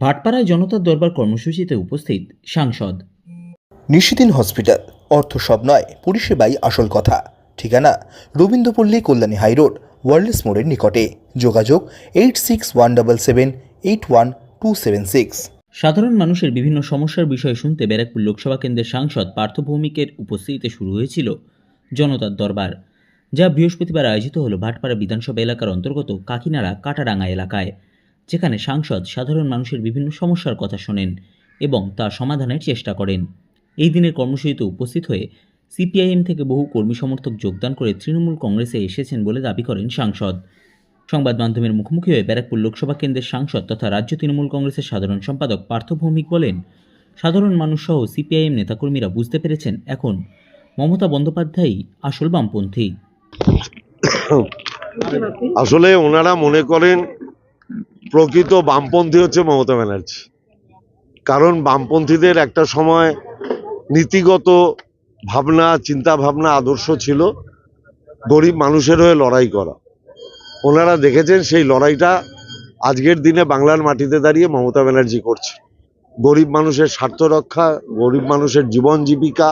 ভাটপাড়ায় জনতার দরবার কর্মসূচিতে উপস্থিত সাংসদ। নিশিদিন হসপিটাল অর্থ সব নয় পরিষেবাই আসল কথা। ঠিকানা রবীন্দ্রপল্লী কল্যাণী হাইরোড ওয়ার্ল্ডস মোড়ের নিকটে। যোগাযোগ eight six one double seven eight one two seven six. সাধারণ মানুষের বিভিন্ন সমস্যার বিষয়ে শুনতে ব্যারাকপুর লোকসভা কেন্দ্রের সাংসদ পার্থ ভৌমিকের উপস্থিতিতে শুরু হয়েছিল জনতার দরবার যা বৃহস্পতিবার আয়োজিত হলো ভাটপাড়া বিধানসভা এলাকার অন্তর্গত কাকিনাড়া কাটারাঙ্গা এলাকায়। যেখানে সাংসদ সাধারণ মানুষের বিভিন্ন সমস্যার কথা শোনেন এবং তা সমাধানের চেষ্টা করেন। এই দিনের কর্মসূচিতে উপস্থিত হয়ে সিপিআইএম থেকে বহু কর্মী সমর্থক যোগদান করে তৃণমূল কংগ্রেসে এসেছেন বলে দাবি করেন সাংসদ। সংবাদ মাধ্যমের মুখোমুখি হয়ে ব্যারাকপুর লোকসভা কেন্দ্রের সাংসদ তথা রাজ্য তৃণমূল কংগ্রেসের সাধারণ সম্পাদক পার্থ ভৌমিক বলেন, সাধারণ মানুষ সহ সিপিআইএম নেতাকর্মীরা বুঝতে পেরেছেন এখন মমতা বন্দ্যোপাধ্যায়ই আসল বামপন্থী। আসলে ওনারা মনে করেন প্রকৃত বামপন্থী হচ্ছে মমতা ব্যানার্জি। কারণ বামপন্থীদের একটা সময় নীতিগত ভাবনা চিন্তা ভাবনা আদর্শ ছিল গরিব মানুষের হয়ে লড়াই করা। ওনারা দেখেছেন সেই লড়াইটা আজকের দিনে বাংলার মাটিতে দাঁড়িয়ে মমতা ব্যানার্জি করছে গরিব মানুষের স্বার্থ রক্ষা, গরিব মানুষের জীবন জীবিকা,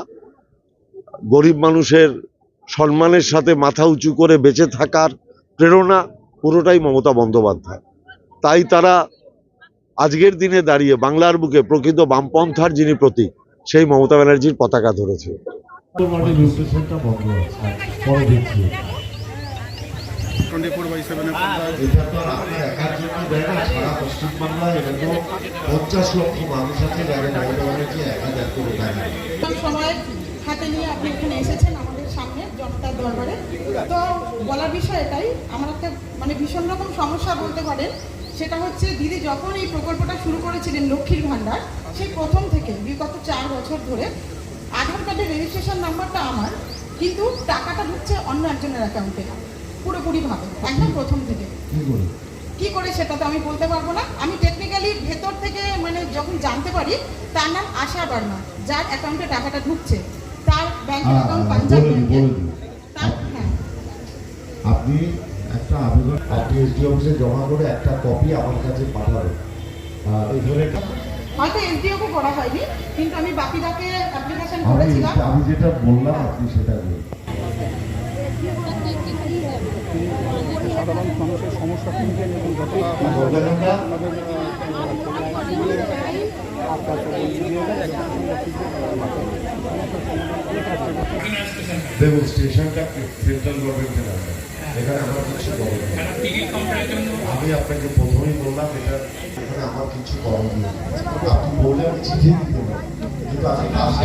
গরিব মানুষের সম্মানের সাথে মাথা উঁচু করে বেঁচে থাকার প্রেরণা, পুরোটাই মমতা বন্দ্যোপাধ্যায় তাই তারা আজকের দিনে দাঁড়িয়ে বাংলার বুকে প্রকৃত বামপন্থার যিনি প্রতীক, সেই মমতা ব্যানার্জির পতাকা ধরেছে। তো বলার বিষয় এটাই, আমার একটা মানে ভীষণ রকম সমস্যা বলতে পারেন সেটা হচ্ছে দিদি যখন এই প্রকল্পটা শুরু করেছিলেন লক্ষ্মীর ভাণ্ডার সেই প্রথম থেকে বিগত চার বছর ধরে আধার কার্ডের রেজিস্ট্রেশন নাম্বারটা আমার কিন্তু টাকাটা ঢুকছে অন্য একজনের অ্যাকাউন্টে পুরোপুরিভাবে একদম প্রথম থেকে। কি করে? সেটা তো আমি বলতে পারব না। আমি টেকনিক্যালি ভেতর থেকে মানে যখন জানতে পারি তার নাম আশা বার্মা যার অ্যাকাউন্টে টাকাটা ঢুকছে। তার ব্যাংকের অ্যাকাউন্ট পাঞ্জাব ব্যাংকে হ্যাঁ। আপনি একটা আবেদন আপনি এসডি অফিসে জমা করে একটা কপি আমার কাছে এখানে হয়তো এসডিওকে করা হয়নি কিন্তু আমি বাকিটাকে অ্যাপ্লিকেশন আমি করেছিলাম। আমি যেটা বললাম আপনি সেটা বলুন সাধারণ মানুষের সমস্যা শুনছেন এবং যতটা দেখুন স্টেশনটা সেন্ট্রাল গভর্নমেন্টের আন্ডারে। এখানে আমার কিছু। আমি আপনাকে প্রথমেই বললাম এটা এখানে আমার কিছু নেই আপনি বললে আমি চিঠি দিতে পারি কিন্তু আমি কাজটা